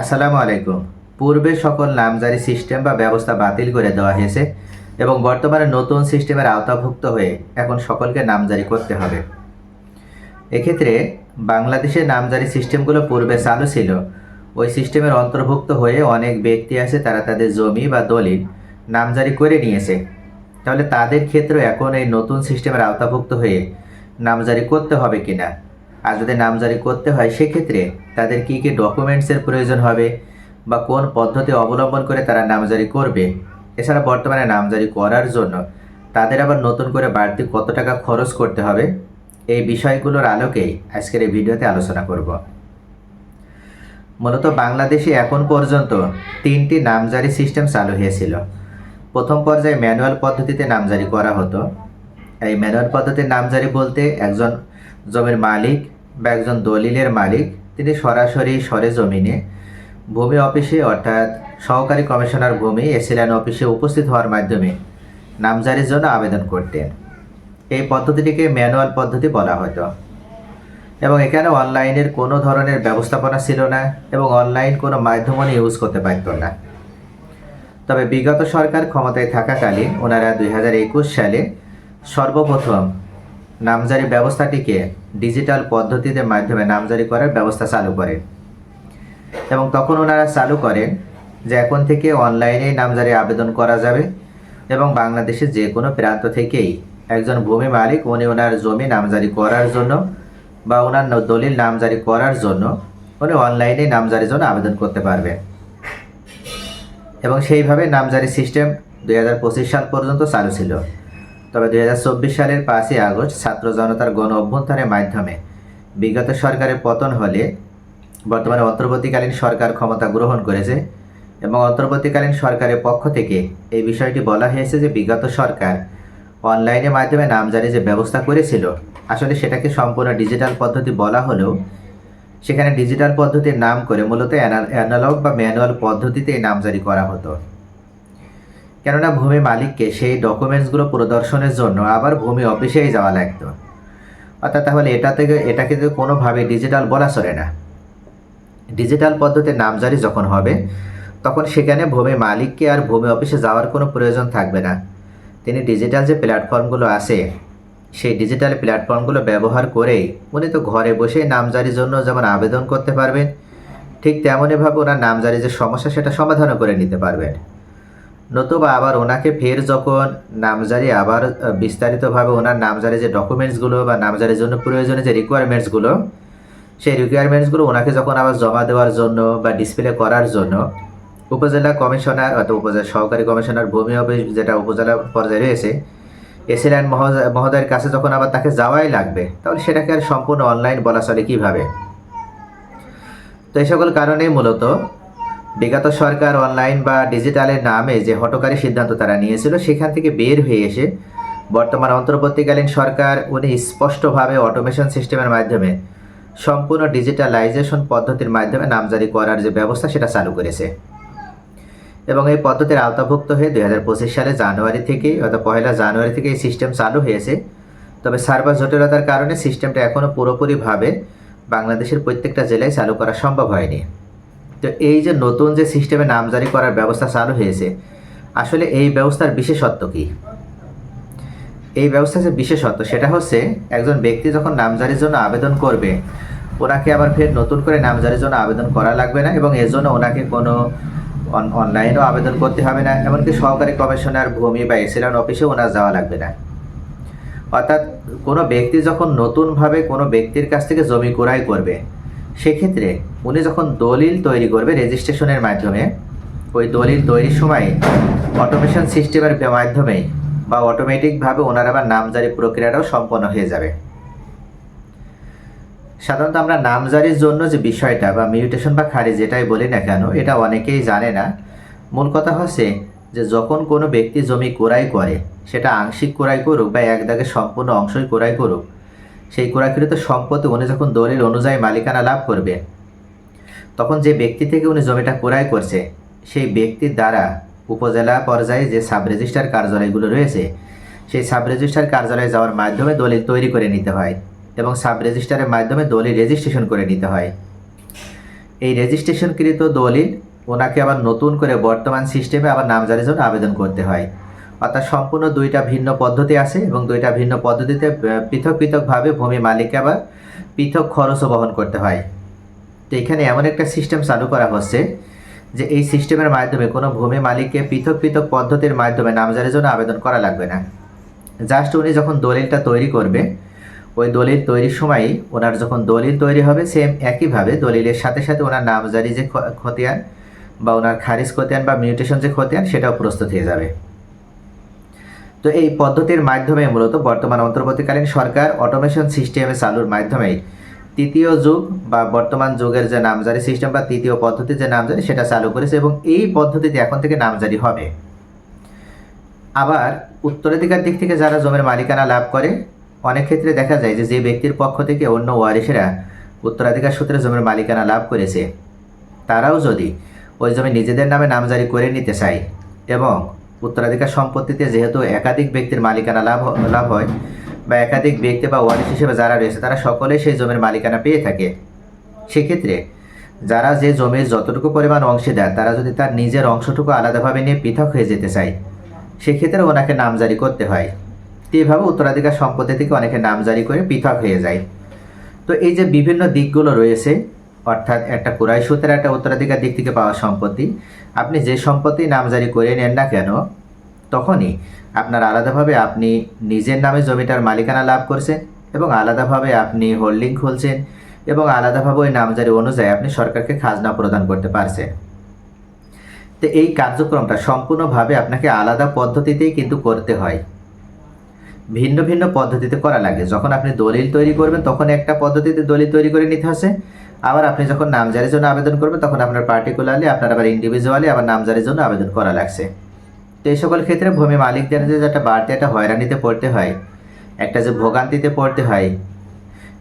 আসসালামু আলাইকুম। পূর্বে সকল নামজারি সিস্টেম বা ব্যবস্থা বাতিল করে দেওয়া হয়েছে এবং বর্তমানে নতুন সিস্টেমের আওতাভুক্ত হয়ে এখন সকলকে নামজারি করতে হবে। এক্ষেত্রে বাংলাদেশের নামজারি সিস্টেমগুলো পূর্বে চালু ছিল। ওই সিস্টেমের অন্তর্ভুক্ত হয়ে অনেক ব্যক্তি আছে তারা তাদের জমি বা দলিল নামজারি করে নিয়েছে। তাহলে তাদের ক্ষেত্রে এখন এই নতুন সিস্টেমের আওতাভুক্ত হয়ে নামজারি করতে হবে কিনা? আর যদি নামজারি করতে হয়, সেক্ষেত্রে তাদের কী কী ডকুমেন্টসের প্রয়োজন হবে বা কোন পদ্ধতি অবলম্বন করে তারা নামজারি করবে? এছাড়া বর্তমানে নামজারি করার জন্য তাদের আবার নতুন করে বাড়তি কত টাকা খরচ করতে হবে? এই বিষয়গুলোর আলোকেই আজকের এই ভিডিওতে আলোচনা করব। মূলত বাংলাদেশে এখন পর্যন্ত তিনটি নামজারি সিস্টেম চালু হয়েছিল। প্রথম পর্যায়ে ম্যানুয়াল পদ্ধতিতে নামজারি করা হতো। এই ম্যানুয়াল পদ্ধতির নামজারি বলতে একজন জমির মালিক বা একজন দলিলের মালিক তিনি সরাসরি সরে জমিনে ভূমি অফিসে অর্থাৎ সহকারী কমিশনার ভূমি এসিল্যান্ড অফিসে উপস্থিত হওয়ার মাধ্যমে নামজারির জন্য আবেদন করতেন। এই পদ্ধতিটিকে ম্যানুয়াল পদ্ধতি বলা হতো। এবং এখানে অনলাইনের কোনো ধরনের ব্যবস্থাপনা ছিল না এবং অনলাইন কোনো মাধ্যমও ইউজ করতে পারত না। তবে বিগত সরকার ক্ষমতায় থাকাকালীন ওনারা দুই হাজার একুশ সালে সর্বপ্রথম নামজারি ব্যবস্থাটিকে ডিজিটাল পদ্ধতিতে মাধ্যমে নামজারি করার ব্যবস্থা চালু করেন। এবং তখন ওনারা চালু করেন যে এখন থেকে অনলাইনে নামজারি আবেদন করা যাবে এবং বাংলাদেশের যে কোনো প্রান্ত থেকেই একজন ভূমি মালিক, উনি ওনার জমি নামজারি করার জন্য বা ওনার দলিল নামজারি করার জন্য উনি অনলাইনে নামজারির জন্য আবেদন করতে পারবেন। এবং সেইভাবে নামজারি সিস্টেম দু হাজার পঁচিশ সাল পর্যন্ত চালু ছিল। তবে দু হাজার চব্বিশ সালের পাঁচই আগস্ট ছাত্র জনতার গণ অভ্যন্তরের মাধ্যমে বিগত সরকারের পতন হলে বর্তমানে অন্তর্বর্তীকালীন সরকার ক্ষমতা গ্রহণ করেছে এবং অন্তর্বর্তীকালীন সরকারের পক্ষ থেকে এই বিষয়টি বলা হয়েছে যে বিগত সরকার অনলাইনের মাধ্যমে নাম নামজারি যে ব্যবস্থা করেছিল, আসলে সেটাকে সম্পূর্ণ ডিজিটাল পদ্ধতি বলা হলেও সেখানে ডিজিটাল পদ্ধতির নাম করে মূলত অ্যানালগ বা ম্যানুয়াল পদ্ধতিতে নামজারি করা হতো। কেননা ভূমি মালিককে সেই ডকুমেন্টসগুলো প্রদর্শনের জন্য আবার ভূমি অফিসেই যাওয়া লাগতো। অর্থাৎ তাহলে এটা থেকে, এটাকে তো কোনোভাবে ডিজিটাল বলা চলে না। ডিজিটাল পদ্ধতির নামজারি যখন হবে, তখন সেখানে ভূমি মালিককে আর ভূমি অফিসে যাওয়ার কোনো প্রয়োজন থাকবে না। তিনি ডিজিটাল যে প্ল্যাটফর্মগুলো আছে, সেই ডিজিটাল প্ল্যাটফর্মগুলো ব্যবহার করেই উনি তো ঘরে বসে নামজারির জন্য যেমন আবেদন করতে পারবেন, ঠিক তেমনইভাবে ওনার নামজারি যে সমস্যা, সেটা সমাধানও করে নিতে পারবেন। নতুবা আবার ওনাকে ফের যখন নামজারি আবার বিস্তারিতভাবে ওনার নামজারি যে ডকুমেন্টসগুলো বা নামজারির জন্য প্রয়োজনীয় যে রিকোয়ারমেন্টসগুলো সেই রিকোয়ারমেন্টসগুলো ওনাকে যখন আবার জমা দেওয়ার জন্য বা ডিসপ্লে করার জন্য, উপজেলা কমিশনার অথবা উপজেলা সহকারী কমিশনার ভূমি অফিস যেটা উপজেলা পর্যায়ে রয়েছে এসিল্যান্ড মহোদয়, মহোদয়ের কাছে যখন আবার তাকে যাওয়াই লাগবে, তাহলে সেটাকে আর সম্পূর্ণ অনলাইন বলা চলে কীভাবে? তো এই সকল কারণেই মূলত বিগত সরকার অনলাইন বা ডিজিটালের নামে যে হটকারী সিদ্ধান্ত তারা নিয়েছিল, সেখান থেকে বের হয়ে এসে বর্তমান অন্তর্বর্তীকালীন সরকার উনি স্পষ্টভাবে অটোমেশন সিস্টেমের মাধ্যমে সম্পূর্ণ ডিজিটালাইজেশন পদ্ধতির মাধ্যমে নামজারি করার যে ব্যবস্থা, সেটা চালু করেছে। এবং এই পদ্ধতির আওতাভুক্ত হয়ে দুই হাজার পঁচিশ সালে জানুয়ারি থেকে, অর্থাৎ পয়লা জানুয়ারি থেকে এই সিস্টেম চালু হয়েছে। তবে সার্ভার জটিলতার কারণে সিস্টেমটা এখনও পুরোপুরিভাবে বাংলাদেশের প্রত্যেকটা জেলায় চালু করা সম্ভব হয়নি। তো এই যে নতুন যে সিস্টেমে নামজারি করার ব্যবস্থা চালু হয়েছে, আসলে এই ব্যবস্থার বিশেষত্ব কী? এই ব্যবস্থার যে বিশেষত্ব সেটা হচ্ছে, একজন ব্যক্তি যখন নামজারির জন্য আবেদন করবে, ওনাকে আবার ফের নতুন করে নামজারির জন্য আবেদন করা লাগবে না এবং এর জন্য ওনাকে কোনো অন- অনলাইনেও আবেদন করতে হবে না, এমনকি সহকারী কমিশনার ভূমি বা এসিলান অফিসেও ওনার যাওয়া লাগবে না। অর্থাৎ কোনো ব্যক্তি যখন নতুনভাবে কোনো ব্যক্তির কাছ থেকে জমি ক্রয় করবে সেক্ষেত্রে উনি যখন দলিল তৈরি করবে রেজিস্ট্রেশনের মাধ্যমে, ওই দলিল তৈরির সময় অটোমেশন সিস্টেমের মাধ্যমে বা অটোমেটিকভাবে ওনার আবার নামজারি প্রক্রিয়াটাও সম্পন্ন হয়ে যাবে। সাধারণত আমরা নামজারির জন্য যে বিষয়টা বা মিউটেশন বা খারিজ যেটাই বলি না কেন, এটা অনেকেই জানে না। মূল কথা হচ্ছে যে যখন কোনো ব্যক্তি জমি ক্রয় করে, সেটা আংশিক ক্রয় করুক বা এক দাগে সম্পূর্ণ অংশই ক্রয় করুক সেই ক্রয়কৃত সম্পত্তি উনি যখন দলিল অনুযায়ী মালিকানা লাভ করবে, তখন যে ব্যক্তি থেকে উনি জমিটা ক্রয় করছে, সেই ব্যক্তির দ্বারা উপজেলা পর্যায়ে যে সাব রেজিস্ট্রার কার্যালয়গুলো রয়েছে, সেই সাব রেজিস্ট্রার কার্যালয়ে যাওয়ার মাধ্যমে দলিল তৈরি করে নিতে হয় এবং সাব রেজিস্ট্রারের মাধ্যমে দলিল রেজিস্ট্রেশন করে নিতে হয়। এই রেজিস্ট্রেশনকৃত দলিল ওনাকে আবার নতুন করে বর্তমান সিস্টেমে আবার নামজারির জন্য আবেদন করতে হয়। অর্থাৎ সম্পূর্ণ দুইটা ভিন্ন পদ্ধতি আছে এবং দুইটা ভিন্ন পদ্ধতিতে পৃথক পৃথকভাবে ভূমি মালিককে আবার পৃথক খরচও বহন করতে হয়। তো এখানে এমন একটা সিস্টেম চালু করা হচ্ছে যে এই সিস্টেমের মাধ্যমে কোনো ভূমি মালিককে পৃথক পৃথক পদ্ধতির মাধ্যমে নামজারির জন্য আবেদন করা লাগবে না। জাস্ট উনি যখন দলিলটা তৈরি করবে, ওই দলিল তৈরির সময়ই ওনার যখন দলিল তৈরি হবে সেম একইভাবে দলিলের সাথে সাথে ওনার নামজারি যে খতিয়ান বা ওনার খারিজ খতিয়ান বা মিউটেশন যে খতিয়ান, সেটাও প্রস্তুত হয়ে যাবে। তো এই পদ্ধতির মাধ্যমে মূলত বর্তমান অন্তর্বর্তীকালীন সরকার অটোমেশন সিস্টেমে চালুর মাধ্যমে তৃতীয় যুগ বা বর্তমান যুগের যে নামজারি সিস্টেম বা তৃতীয় পদ্ধতি যে নামজারি সেটা চালু করেছে এবং এই পদ্ধতিতে এখন থেকে নামজারি হবে। আবার উত্তরাধিকার দিক থেকে যারা জমির মালিকানা লাভ করে, অনেক ক্ষেত্রে দেখা যায় যে যে ব্যক্তির পক্ষ থেকে অন্য ওয়ারিসেরা উত্তরাধিকার সূত্রে জমির মালিকানা লাভ করেছে, তারাও যদি ওই জমি নিজেদের নামে নামজারি করে নিতে চায় এবং উত্তরাধিকার সম্পত্তিতে যেহেতু একাধিক ব্যক্তির মালিকানা লাভ লাভ হয় বা একাধিক ব্যক্তি বা ওয়ারিশ হিসেবে যারা রয়েছে, তারা সকলেই সেই জমির মালিকানা পেয়ে থাকে। সেক্ষেত্রে যারা যে জমির যতটুকু পরিমাণ অংশীদার তারা যদি তার নিজের অংশটুকু আলাদাভাবে নিয়ে পৃথক হয়ে যেতে চায়, সেক্ষেত্রে ওনাকে নামজারি করতে হয়। তো এইভাবে উত্তরাধিকার সম্পত্তি থেকে অনেকে নামজারি করে পৃথক হয়ে যায়। তো এই যে বিভিন্ন দিকগুলো রয়েছে অর্থাৎ একটা কুরাই সূত্রে একটা উত্তরাধিকার দিক থেকে পাওয়া সম্পত্তি, আপনি যে সম্পত্তি নামজারি করে নেন না কেন, তখনই আপনার আলাদাভাবে আপনি নিজের নামে জমিটার মালিকানা লাভ করছেন এবং আলাদাভাবে আপনি হোল্ডিং খুলছেন এবং আলাদাভাবে ওই নামজারি অনুযায়ী আপনি সরকারকে খাজনা প্রদান করতে পারছেন। তো এই কার্যক্রমটা সম্পূর্ণভাবে আপনাকে আলাদা পদ্ধতিতেই কিন্তু করতে হয়। ভিন্ন ভিন্ন পদ্ধতিতে করা লাগে। যখন আপনি দলিল তৈরি করবেন, তখন একটা পদ্ধতিতে দলিল তৈরি করে নিতে হচ্ছে। আবার আপনি যখন নামজারির জন্য আবেদন করবেন, তখন আপনার পার্টিকুলারলি আপনার আবার ইন্ডিভিজুয়ালি আবার নামজারির জন্য আবেদন করা লাগছে। তো এই সকল ক্ষেত্রে ভূমি মালিকদের যে একটা বাড়তি একটা হয়রানিতে পড়তে হয়, একটা যে ভোগান্তিতে পড়তে হয়,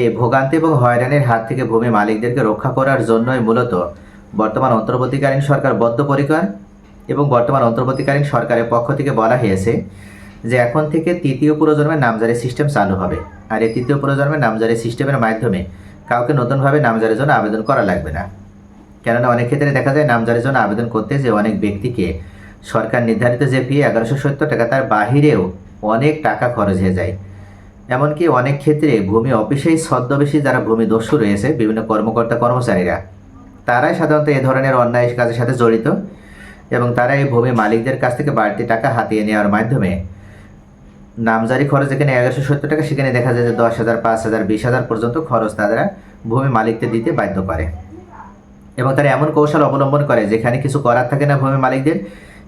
এই ভোগান্তি এবং হয়রানির হাত থেকে ভূমি মালিকদেরকে রক্ষা করার জন্যই মূলত বর্তমান অন্তর্বর্তীকালীন সরকার বদ্ধপরিকর এবং বর্তমান অন্তর্বর্তীকালীন সরকারের পক্ষ থেকে বলা হয়েছে যে এখন থেকে তৃতীয় প্রজন্মের নামজারি সিস্টেম চালু হবে। আর এই তৃতীয় প্রজন্মের নামজারি সিস্টেমের মাধ্যমে কাউকে নতুনভাবে নামজারির জন্য আবেদন করা লাগবে না। কেননা অনেক ক্ষেত্রে দেখা যায় নামজারির জন্য আবেদন করতে যে অনেক ব্যক্তিকে সরকার নির্ধারিত যে ফি এগারোশো সত্তর টাকা তার বাহিরেও অনেক টাকা খরচ হয়ে যায়। এমনকি অনেক ক্ষেত্রে ভূমি অফিসেই ছদ্মবেশী যারা ভূমি দস্যু রয়েছে, বিভিন্ন কর্মকর্তা কর্মচারীরা, তারাই সাধারণত এ ধরনের অন্যায় কাজের সাথে জড়িত এবং তারা এই ভূমি মালিকদের কাছ থেকে বাড়তি টাকা হাতিয়ে নেওয়ার মাধ্যমে নামজারি খরচ যেখানে এগারোশো সত্তর টাকা, সেখানে দেখা যায় যে দশ হাজার, পাঁচ হাজার, বিশ হাজার পর্যন্ত খরচ তারা ভূমি মালিকদের দিতে বাধ্য করে। এবং তারা এমন কৌশল অবলম্বন করে যেখানে কিছু করার থাকে না ভূমি মালিকদের।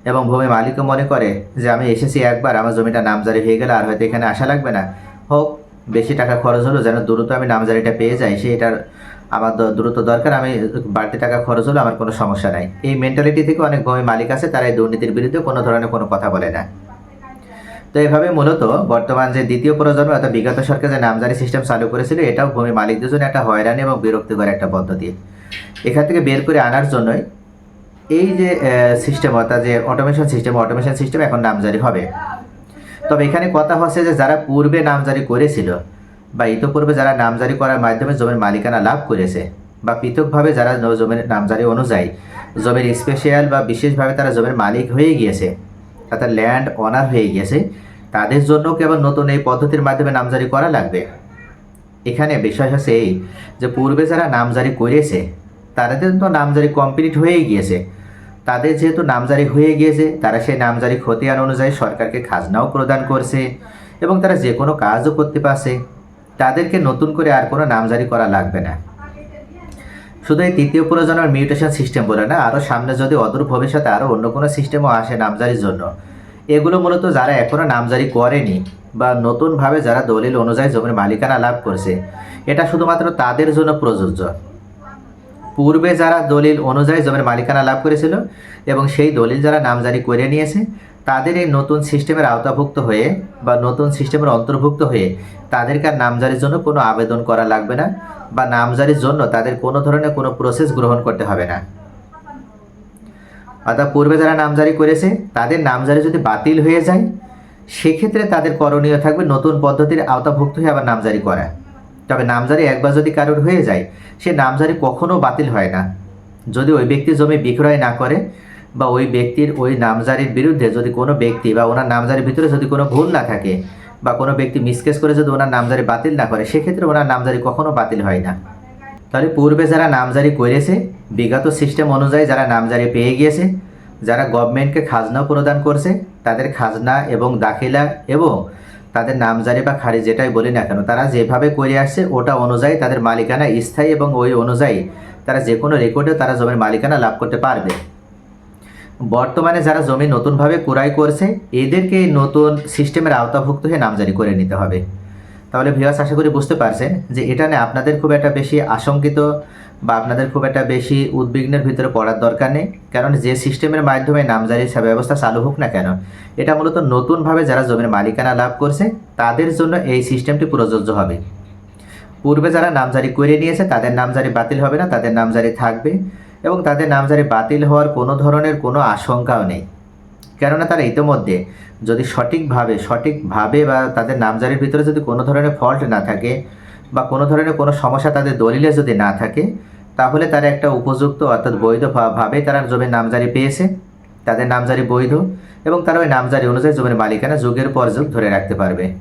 এবং ভূমি মালিকও মনে করে যে, আমি এসেছি একবার, আমার জমিটা নামজারি হয়ে গেলে আর হয়তো এখানে আসা লাগবে না। হোক, বেশি টাকা খরচ হলো, যেন দ্রুত আমি নামজারিটা পেয়ে যাই সেটার আমার দ- দ্রুত দরকার, আমি বাড়তি টাকা খরচ হলো, আমার কোনো সমস্যা নাই। এই মেন্টালিটি থেকে অনেক ভূমি মালিক আছে, তারা এই দুর্নীতির বিরুদ্ধে কোনো ধরনের কোনো কথা বলে না। তো এভাবে মূলত বর্তমান যে দ্বিতীয় প্রজন্ম অর্থাৎ বিগত সরকার যে নামজারি সিস্টেম চালু করেছিল, এটাও ভূমি মালিকদের জন্য একটা হয়রানি এবং বিরক্তিকর একটা পদ্ধতি। এখান থেকে বের করে আনার জন্যই এই যে সিস্টেম অর্থাৎ যে অটোমেশন সিস্টেম অটোমেশন সিস্টেম এখন নামজারি হবে। তবে এখানে কথা হচ্ছে যে যারা পূর্বে নামজারি করেছিল বা ইতোপূর্বে যারা নামজারি করার মাধ্যমে জমির মালিকানা লাভ করেছে বা পৃথকভাবে যারা জমির নামজারি অনুযায়ী জমির স্পেশাল বা বিশেষভাবে তারা জমির মালিক হয়ে গিয়েছে অর্থাৎ ল্যান্ড অনার হয়ে গিয়েছে। তাদের জন্য কেবল নতুন এই পদ্ধতির মাধ্যমে নামজারি করা লাগবে? এখানে বিষয় হচ্ছে এই যে, পূর্বে যারা নামজারি করেছে, তাদের তো নামজারি কমপ্লিট হয়েই গিয়েছে। তাদের যেহেতু নামজারি হয়ে গিয়েছে, তারা সেই নামজারি খতিয়ান অনুযায়ী সরকারকে খাজনাও প্রদান করছে এবং তারা যে কোনো কাজও করতে পারছে। তাদেরকে নতুন করে আর কোনো নামজারি করা লাগবে না। শুধু এই তৃতীয় প্রজন্মের মিউটেশন সিস্টেম বলে না আরও সামনে যদি অদূর ভবিষ্যতে আরও অন্য কোনো সিস্টেমও আসে নামজারির জন্য। এগুলো মূলত যারা এখনও নামজারি করেনি বা নতুনভাবে যারা দলিল অনুযায়ী জমির মালিকানা লাভ করছে, এটা শুধুমাত্র তাদের জন্য প্রযোজ্য। পূর্বে যারা দলিল অনুযায়ী জমির মালিকানা লাভ করেছিল এবং সেই দলিল যারা নামজারি করে নিয়েছে তাদের এই নতুন সিস্টেমের আওতাভুক্ত হয়ে বা নতুন সিস্টেমের অন্তর্ভুক্ত হয়ে তাদেরকে আর নামজারির জন্য কোনো আবেদন করা লাগবে না বা নামজারির জন্য তাদের কোনো ধরনের কোনো প্রসেস গ্রহণ করতে হবে না। অর্থাৎ পূর্বে যারা নামজারি করেছে, তাদের নামজারি যদি বাতিল হয়ে যায়, সেক্ষেত্রে তাদের করণীয় থাকবে নতুন পদ্ধতির আওতাভুক্ত হয়ে আবার নামজারি করা। তবে নামজারি একবার যদি কারোর হয়ে যায়, সে নামজারি কখনো বাতিল হয় না। যদি ওই ব্যক্তি জমি বিক্রয় না করে বা ওই ব্যক্তির ওই নামজারির বিরুদ্ধে যদি কোনো ব্যক্তি বা ওনার নামজারির ভিতরে যদি কোনো ভুল না থাকে বা কোনো ব্যক্তি মিসকেস করে যদি ওনার নামজারি বাতিল না করে, সেক্ষেত্রে ওনার নামজারি কখনো বাতিল হয় না। তাহলে পূর্বে যারা নামজারি করেছে, বিগত সিস্টেম অনুযায়ী যারা নামজারি পেয়ে গিয়েছে, যারা গভর্নমেন্টকে খাজনাও প্রদান করছে, তাদের খাজনা এবং দাখিলা এবং তাদের নামজারি বা খারিজ যেটাই বলি না কেন, তারা যেভাবে করে আসছে, ওটা অনুযায়ী তাদের মালিকানা স্থায়ী এবং ওই অনুযায়ী তারা যে কোনো রেকর্ডে তারা জমির মালিকানা লাভ করতে পারবে। বর্তমানে যারা জমি নতুনভাবে ক্রয় করছে, এদেরকে নতুন সিস্টেমের আওতাভুক্ত হয়ে নামজারি করে নিতে হবে। তাহলে ভিউয়ার্স আশা করি বুঝতে পারছেন যে এটা নিয়ে আপনাদের খুব একটা বেশি আশঙ্কিত বা আপনাদের খুব একটা বেশি উদ্বিগ্নের ভিতরে পড়ার দরকার নেই। কারণ যে সিস্টেমের মাধ্যমে নামজারি ব্যবস্থা চালু হোক না কেন, এটা মূলত নতুনভাবে যারা জমির মালিকানা লাভ করছে, তাদের জন্য এই সিস্টেমটি প্রযোজ্য হবে। পূর্বে যারা নামজারি করে নিয়েছে, তাদের নামজারি বাতিল হবে না, তাদের নামজারি থাকবে। এবং তাদের নামজারি বাতিল হওয়ার কোনো ধরনের কোনো আশঙ্কাও নেই। কেননা তারা ইতিমধ্যে যদি সঠিকভাবে সঠিকভাবে বা তাদের নামজারির ভিতরে যদি কোনো ধরনের ফল্ট না থাকে বা কোনো ধরনের কোনো সমস্যা তাদের দলিলে যদি না থাকে, তাহলে তারা একটা উপযুক্ত অর্থাৎ বৈধ ভা- ভাবে তারা জমির নামজারি পেয়েছে। তাদের নামজারি বৈধ এবং তারা ওই নামজারি অনুযায়ী জমির মালিকানা যুগের পর যুগ ধরে রাখতে পারবে।